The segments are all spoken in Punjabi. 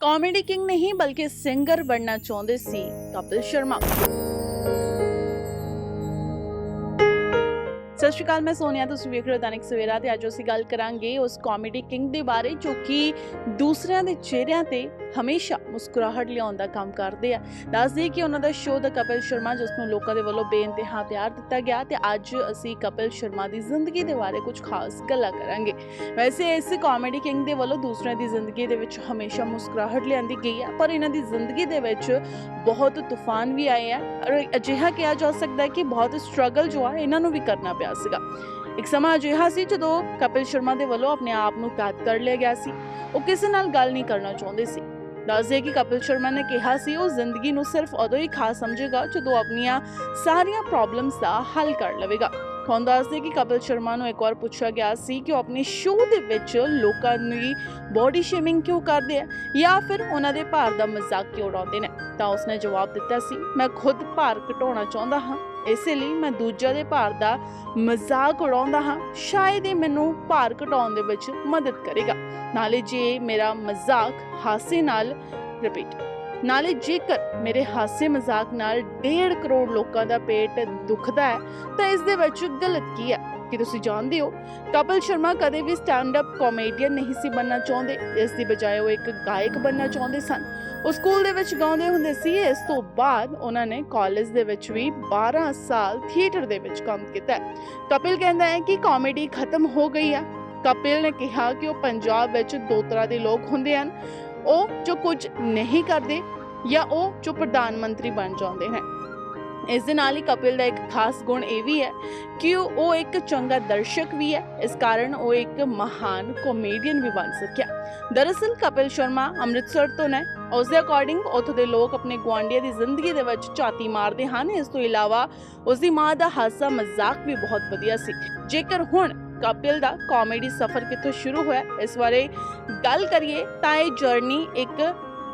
ਕਾਮੇਡੀ ਕਿੰਗ ਨਹੀਂ ਬਲਕਿ ਸਿੰਗਰ ਬਣਨਾ ਚਾਹੁੰਦੇ ਸੀ ਕਪਿਲ ਸ਼ਰਮਾ। ਸਤਿ ਸ਼੍ਰੀ ਅਕਾਲ, ਮੈਂ ਸੋਨੀਆ, ਤੁਸੀਂ ਵੇਖ ਰਹੇ ਹੋ ਦੈਨਿਕ ਸਵੇਰਾ ਤੇ ਅੱਜ ਅਸੀਂ ਗੱਲ ਕਰਾਂਗੇ ਉਸ ਕਾਮੇਡੀ ਕਿੰਗ ਦੇ ਬਾਰੇ ਜੋ ਕਿ ਦੂਸਰਿਆਂ ਦੇ ਚਿਹਰਿਆਂ ਤੇ ਹਮੇਸ਼ਾ ਮੁਸਕਰਾਹਟ ਲਿਆਉਣ ਦਾ ਕੰਮ ਕਰਦੇ ਆ। ਦੱਸ ਕਿ ਉਹਨਾਂ ਦਾ ਸ਼ੋਅ ਦਾ ਕਪਿਲ ਸ਼ਰਮਾ, ਜਿਸ ਨੂੰ ਲੋਕਾਂ ਦੇ ਵੱਲੋਂ ਬੇਇੰਤਹਾ ਪਿਆਰ ਦਿੱਤਾ ਗਿਆ ਤੇ ਅੱਜ ਅਸੀਂ ਕਪਿਲ ਸ਼ਰਮਾ ਦੀ ਜ਼ਿੰਦਗੀ ਦੇ ਬਾਰੇ ਕੁਝ ਖਾਸ ਗੱਲਾਂ ਕਰਾਂਗੇ। ਵੈਸੇ ਇਸ ਕਾਮੇਡੀ ਕਿੰਗ ਦੇ ਵੱਲੋਂ ਦੂਸਰਿਆਂ ਦੀ ਜ਼ਿੰਦਗੀ ਦੇ ਵਿੱਚ ਹਮੇਸ਼ਾ ਮੁਸਕਰਾਹਟ ਲਿਆਂਦੀ ਗਈ ਹੈ ਪਰ ਇਹਨਾਂ ਦੀ ਜ਼ਿੰਦਗੀ ਦੇ ਵਿੱਚ ਬਹੁਤ ਤੂਫਾਨ ਵੀ ਆਏ ਆ। ਔਰ ਅਜਿਹਾ ਕਿਹਾ ਜਾ ਸਕਦਾ ਹੈ ਕਿ ਬਹੁਤ ਸਟਰਗਲ ਜੋ ਆ, ਇਹਨਾਂ ਨੂੰ ਵੀ ਕਰਨਾ ਪਿਆ। ਸੀਗਾ। ਇੱਕ ਸਮਾਂ ਅਜਿਹਾ ਸੀ ਜਦੋਂ ਕਪਿਲ ਸ਼ਰਮਾ ਦੇ ਵੱਲੋਂ ਆਪਣੇ ਆਪ ਨੂੰ ਕੈਦ ਕਰ ਲਿਆ ਗਿਆ ਸੀ। ਉਹ ਕਿਸੇ ਨਾਲ ਗੱਲ ਨਹੀਂ ਕਰਨਾ ਚਾਹੁੰਦੇ ਸੀ। ਦੱਸਦੇ ਕਿ ਕਪਿਲ ਸ਼ਰਮਾ ਨੇ ਕਿਹਾ ਸੀ, ਉਹ ਜ਼ਿੰਦਗੀ ਨੂੰ ਸਿਰਫ ਉਦੋਂ ਹੀ ਖਾਸ ਸਮਝੇਗਾ ਜਦੋਂ ਆਪਣੀਆਂ ਸਾਰੀਆਂ ਪ੍ਰੋਬਲਮਸ ਦਾ ਹੱਲ ਕਰ ਲਵੇਗਾ। ਤੁਹਾਨੂੰ ਦੱਸਦੇ ਕਿ ਕਪਿਲ ਸ਼ਰਮਾ ਨੂੰ ਇੱਕ ਵਾਰ ਪੁੱਛਿਆ ਗਿਆ ਸੀ ਕਿ ਉਹ ਆਪਣੇ ਸ਼ੋਅ ਦੇ ਵਿੱਚ ਲੋਕਾਂ ਦੀ ਬੋਡੀ ਸ਼ੇਮਿੰਗ ਕਿਉਂ ਕਰਦੇ ਆ ਜਾਂ ਫਿਰ ਉਹਨਾਂ ਦੇ ਭਾਰ ਦਾ ਮਜ਼ਾਕ ਕਿਉਂ ਉਡਾਉਂਦੇ ਨੇ? ਤਾਂ ਉਸਨੇ ਜਵਾਬ ਦਿੱਤਾ ਸੀ, ਮੈਂ ਖੁਦ ਭਾਰ ਘਟਾਉਣਾ ਚਾਹੁੰਦਾ ਹਾਂ, ਇਸੇ ਲਈ ਮੈਂ ਦੂਜਿਆਂ ਦੇ ਭਾਰ ਦਾ ਮਜ਼ਾਕ ਉਡਾਉਂਦਾ ਹਾਂ। ਸ਼ਾਇਦ ਇਹ ਮੈਨੂੰ ਭਾਰ ਘਟਾਉਣ ਦੇ ਵਿੱਚ ਮਦਦ ਕਰੇਗਾ। ਨਾਲੇ ਜੇ ਮੇਰਾ ਮਜ਼ਾਕ ਹਾਸੇ ਨਾਲ ਰਿਪੀਟ ਨਾਲੇ ਜੇਕਰ ਮੇਰੇ ਹਾਸੇ ਮਜ਼ਾਕ ਨਾਲ 1.5 ਕਰੋੜ ਲੋਕਾਂ ਦਾ ਪੇਟ ਦੁਖਦਾ ਹੈ, ਤਾਂ ਇਸ ਦੇ ਵਿੱਚ ਗਲਤ ਕੀ ਹੈ? ਕਿ ਤੁਸੀਂ ਜਾਣਦੇ ਹੋ? ਕਪਿਲ ਸ਼ਰਮਾ ਕਦੇ ਵੀ ਸਟੈਂਡ ਅਪ ਕਾਮੇਡੀਅਨ ਨਹੀਂ ਸੀ ਬਣਨਾ ਚਾਹੁੰਦੇ। ਇਸ ਦੀ ਬਜਾਏ ਉਹ ਇੱਕ ਗਾਇਕ ਬਣਨਾ ਚਾਹੁੰਦੇ ਸਨ। ਉਹ ਸਕੂਲ ਦੇ ਵਿੱਚ ਗਾਉਂਦੇ ਹੁੰਦੇ ਸੀ। ਇਸ ਤੋਂ ਬਾਅਦ ਉਹਨਾਂ ਨੇ ਕਾਲਜ ਦੇ ਵਿੱਚ ਵੀ 12 ਸਾਲ ਥੀਏਟਰ ਦੇ ਵਿੱਚ ਕੰਮ ਕੀਤਾ ਕਪਿਲ ਕਹਿੰਦਾ ਹੈ ਕਿ ਕਾਮੇਡੀ ਖਤਮ ਹੋ ਗਈ ਹੈ। ਕਪਿਲ ਨੇ ਕਿਹਾ ਕਿ ਉਹ ਪੰਜਾਬ ਵਿੱਚ ਦੋ ਤਰ੍ਹਾਂ ਦੇ ਲੋਕ ਹੁੰਦੇ ਹਨ। ਉਹ ਜੋ ਕੁਝ ਨਹੀਂ ਕਰਦੇ ਜਾਂ ਉਹ ਜੋ ਪ੍ਰਧਾਨ ਮੰਤਰੀ ਬਣ ਜਾਂਦੇ ਨੇ ਇਸ ਦੇ ਨਾਲ ਹੀ ਕਪਿਲ ਦਾ ਇੱਕ ਖਾਸ ਗੁਣ ਇਹ ਵੀ ਹੈ ਕਿ ਉਹ ਇੱਕ ਚੰਗਾ ਦਰਸ਼ਕ ਵੀ ਹੈ। ਇਸ ਕਾਰਨ ਉਹ ਇੱਕ ਮਹਾਨ ਕਾਮੇਡੀਅਨ ਵੀ ਬਣ ਸਕਿਆ। ਦਰਅਸਲ ਕਪਿਲ ਸ਼ਰਮਾ ਅੰਮ੍ਰਿਤਸਰ ਤੋਂ ਨੇ। ਉਸ ਦੇ ਅਕੋਰਡਿੰਗ ਉੱਥੋਂ ਦੇ ਲੋਕ ਆਪਣੇ ਗੁਆਂਢੀਆਂ ਦੀ ਜ਼ਿੰਦਗੀ ਦੇ ਵਿੱਚ ਝਾਤੀ ਮਾਰਦੇ ਹਨ। ਇਸ ਤੋਂ ਇਲਾਵਾ ਉਸ ਦੀ ਮਾਂ ਦਾ ਹਾਸਾ ਮਜ਼ਾਕ ਵੀ ਬਹੁਤ ਵਧੀਆ ਸੀ। ਜੇਕਰ ਹੁਣ ਕਪਿਲ ਦਾ ਕਾਮੇਡੀ ਸਫ਼ਰ ਕਿੱਥੋਂ ਸ਼ੁਰੂ ਹੋਇਆ, ਇਸ ਬਾਰੇ ਗੱਲ ਕਰੀਏ ਤਾਂ ਇਹ ਜਰਨੀ ਇੱਕ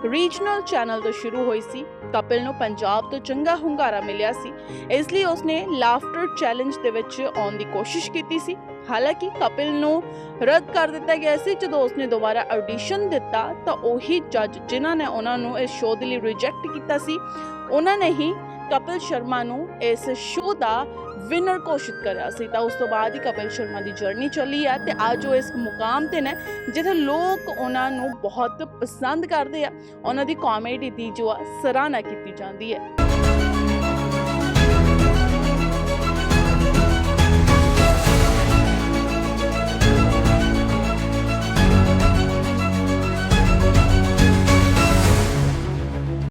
ਰੀਜਨਲ ਚੈਨਲ ਤੋਂ ਸ਼ੁਰੂ ਹੋਈ ਸੀ। ਕਪਿਲ ਨੂੰ ਪੰਜਾਬ ਤੋਂ ਚੰਗਾ ਹੁੰਗਾਰਾ ਮਿਲਿਆ ਸੀ, ਇਸ ਲਈ ਉਸਨੇ ਲਾਫਟਰ ਚੈਲੰਜ ਦੇ ਵਿੱਚ ਆਉਣ ਦੀ ਕੋਸ਼ਿਸ਼ ਕੀਤੀ ਸੀ। ਹਾਲਾਂਕਿ ਕਪਿਲ ਨੂੰ ਰੱਦ ਕਰ ਦਿੱਤਾ ਗਿਆ ਸੀ, ਜਦੋਂ ਉਸਨੇ ਦੁਬਾਰਾ ਆਡੀਸ਼ਨ ਦਿੱਤਾ, ਤਾਂ ਉਹੀ ਜੱਜ ਜਿਨ੍ਹਾਂ ਨੇ ਉਹਨਾਂ ਨੂੰ ਇਸ ਸ਼ੋਅ ਦੇ ਲਈ ਰਿਜੈਕਟ ਕੀਤਾ ਸੀ, ਉਹਨਾਂ ਨੇ ਹੀ ਕਪਿਲ ਸ਼ਰਮਾ ਨੂੰ ਇਸ ਸ਼ੋਅ ਦਾ ਵਿਨਰ ਘੋਸ਼ਿਤ ਕਰਿਆ ਸੀ। ਤਾਂ ਉਸ ਤੋਂ ਬਾਅਦ ਹੀ ਕਪਿਲ ਸ਼ਰਮਾ ਦੀ ਜਰਨੀ ਚੱਲੀ ਆ ਤੇ ਅੱਜ ਉਹ ਇਸ ਮੁਕਾਮ ਤੇ ਨੇ, ਜਿੱਥੇ ਲੋਕ ਉਹਨਾਂ ਨੂੰ ਬਹੁਤ ਪਸੰਦ ਕਰਦੇ ਆ। ਉਹਨਾਂ ਦੀ ਕਾਮੇਡੀ ਦੀ ਜੋ ਆ ਸਰਾਹਨਾ ਕੀਤੀ ਜਾਂਦੀ ਹੈ।